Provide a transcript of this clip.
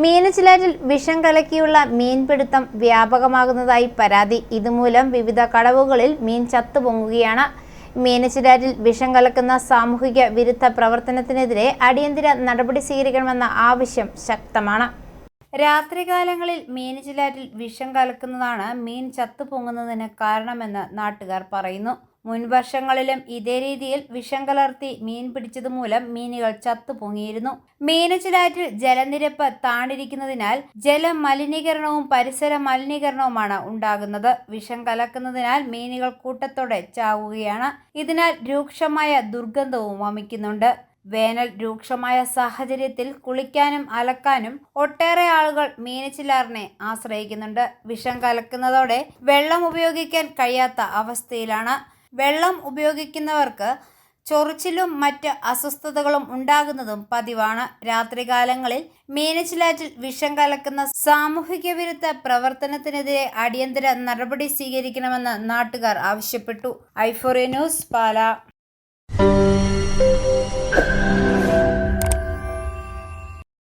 മീനച്ചിലാറ്റിൽ വിഷം കലക്കിയുള്ള മീൻപിടുത്തം വ്യാപകമാകുന്നതായി പരാതി. ഇതുമൂലം വിവിധ കടവുകളിൽ മീൻ ചത്തുപൊങ്ങുകയാണ്. മീനച്ചിലാറ്റിൽ വിഷം കലക്കുന്ന സാമൂഹിക വിരുദ്ധ പ്രവർത്തനത്തിനെതിരെ അടിയന്തര നടപടി സ്വീകരിക്കണമെന്ന ആവശ്യം ശക്തമാണ്. രാത്രികാലങ്ങളിൽ മീനച്ചിലാറ്റിൽ വിഷം കലക്കുന്നതാണ് മീൻ ചത്തുപൊങ്ങുന്നതിന് കാരണമെന്ന് നാട്ടുകാർ പറയുന്നു. മുൻവർഷങ്ങളിലും ഇതേ രീതിയിൽ വിഷം കലർത്തി മീൻ പിടിച്ചതുമൂലം മീനുകൾ ചത്തുപൊങ്ങിയിരുന്നു. മീനച്ചിലാറ്റിൽ ജലനിരപ്പ് താണിരിക്കുന്നതിനാൽ ജലമലിനീകരണവും പരിസര മലിനീകരണവുമാണ് ഉണ്ടാകുന്നത്. വിഷം കലക്കുന്നതിനാൽ മീനുകൾ കൂട്ടത്തോടെ ചാവുകയാണ്. ഇതിനാൽ രൂക്ഷമായ ദുർഗന്ധവും വമിക്കുന്നുണ്ട്. വേനൽ രൂക്ഷമായ സാഹചര്യത്തിൽ കുളിക്കാനും അലക്കാനും ഒട്ടേറെ ആളുകൾ മീനച്ചിലാറിനെ ആശ്രയിക്കുന്നുണ്ട്. വിഷം കലക്കുന്നതോടെ വെള്ളം ഉപയോഗിക്കാൻ കഴിയാത്ത അവസ്ഥയിലാണ്. വെള്ളം ഉപയോഗിക്കുന്നവർക്ക് ചൊറിച്ചിലും മറ്റ് അസ്വസ്ഥതകളും ഉണ്ടാകുന്നതും പതിവാണ്. രാത്രികാലങ്ങളിൽ മീനച്ചിലാറ്റിൽ വിഷം കലക്കുന്ന സാമൂഹിക വിരുദ്ധ പ്രവർത്തനത്തിനെതിരെ അടിയന്തര നടപടി സ്വീകരിക്കണമെന്ന് നാട്ടുകാർ ആവശ്യപ്പെട്ടു. ഐഫോറിയ ന്യൂസ് പാല.